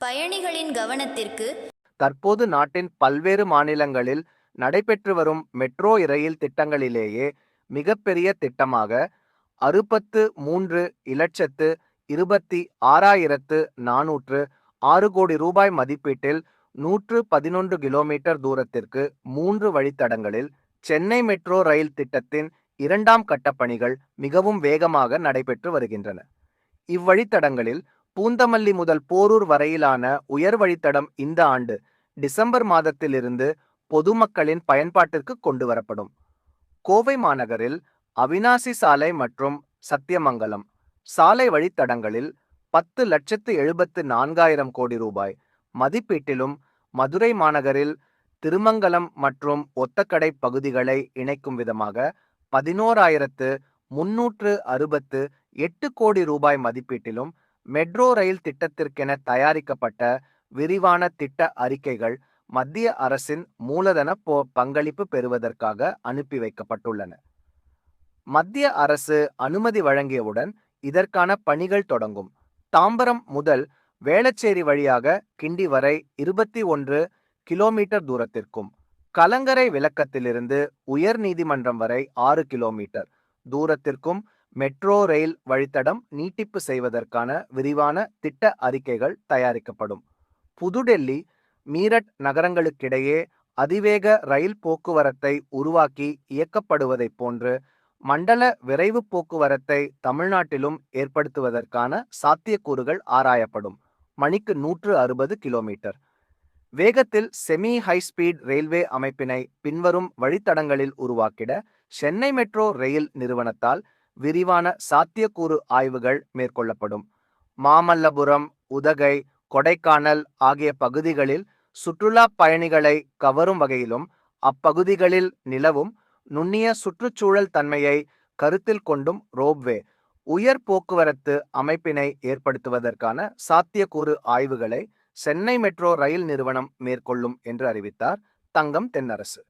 பயணிகளின் கவனத்திற்கு தற்போது நாட்டின் பல்வேறு மாநிலங்களில் நடைபெற்று வரும் மெட்ரோ ரயில் திட்டங்களிலேயே மிகப்பெரிய திட்டமாக அறுபத்து மூன்று இலட்சத்து இருபத்தி ஆறாயிரத்து நானூற்று ஆறு கோடி ரூபாய் மதிப்பீட்டில் நூற்று பதினொன்று கிலோமீட்டர் தூரத்திற்கு மூன்று வழித்தடங்களில் சென்னை மெட்ரோ ரயில் திட்டத்தின் இரண்டாம் கட்ட பணிகள் மிகவும் வேகமாக நடைபெற்று வருகின்றன. இவ்வழித்தடங்களில் பூந்தமல்லி முதல் போரூர் வரையிலான உயர் வழித்தடம் இந்த ஆண்டு டிசம்பர் மாதத்திலிருந்து பொதுமக்களின் பயன்பாட்டிற்கு கொண்டு வரப்படும் கோவை மாநகரில் அவினாசி சாலை மற்றும் சத்தியமங்கலம் சாலை வழித்தடங்களில் பத்து லட்சத்து எழுபத்து நான்காயிரம் கோடி ரூபாய் மதிப்பீட்டிலும் மதுரை மாநகரில் திருமங்கலம் மற்றும் ஒத்தக்கடை பகுதிகளை இணைக்கும் விதமாக பதினோராயிரத்து முன்னூற்று அறுபத்து எட்டு கோடி ரூபாய் மதிப்பீட்டிலும் மெட்ரோ ரயில் திட்டத்திற்கென தயாரிக்கப்பட்ட விரிவான திட்ட அறிக்கைகள் மத்திய அரசின் மூலதன போ பங்களிப்பு பெறுவதற்காக அனுப்பி வைக்கப்பட்டுள்ளன. மத்திய அரசு அனுமதி வழங்கியவுடன் இதற்கான பணிகள் தொடங்கும். தாம்பரம் முதல் வேளச்சேரி வழியாக கிண்டி வரை இருபத்தி ஒன்று கிலோமீட்டர் தூரத்திற்கும் கலங்கரை விளக்கத்திலிருந்து உயர் நீதிமன்றம் வரை ஆறு கிலோமீட்டர் தூரத்திற்கும் மெட்ரோ ரயில் வழித்தடம் நீட்டிப்பு செய்வதற்கான விரிவான திட்ட அறிக்கைகள் தயாரிக்கப்படும். புதுடெல்லி மீரட் நகரங்களுக்கிடையே அதிவேக ரயில் போக்குவரத்தை உருவாக்கி இயக்கப்படுவதைப் போன்று மண்டல விரைவு போக்குவரத்தை தமிழ்நாட்டிலும் ஏற்படுத்துவதற்கான சாத்தியக்கூறுகள் ஆராயப்படும். மணிக்கு நூற்று அறுபது கிலோமீட்டர். வேகத்தில் செமி ஹை ஸ்பீட் ரயில்வே அமைப்பினை பின்வரும் வழித்தடங்களில் உருவாக்கிட சென்னை மெட்ரோ ரயில் நிறுவனத்தால் விரிவான சாத்தியக்கூறு ஆய்வுகள் மேற்கொள்ளப்படும். மாமல்லபுரம் உதகை கொடைக்கானல் ஆகிய பகுதிகளில் சுற்றுலா பயணிகளை கவரும் வகையிலும் அப்பகுதிகளில் நிலவும் நுண்ணிய சுற்றுச்சூழல் தன்மையை கருத்தில் கொண்டும் ரோப்வே உயர் போக்குவரத்து அமைப்பினை ஏற்படுத்துவதற்கான சாத்தியக்கூறு ஆய்வுகளை சென்னை மெட்ரோ ரயில் நிறுவனம் மேற்கொள்ளும் என்று அறிவித்தார் தங்கம் தென்னரசு.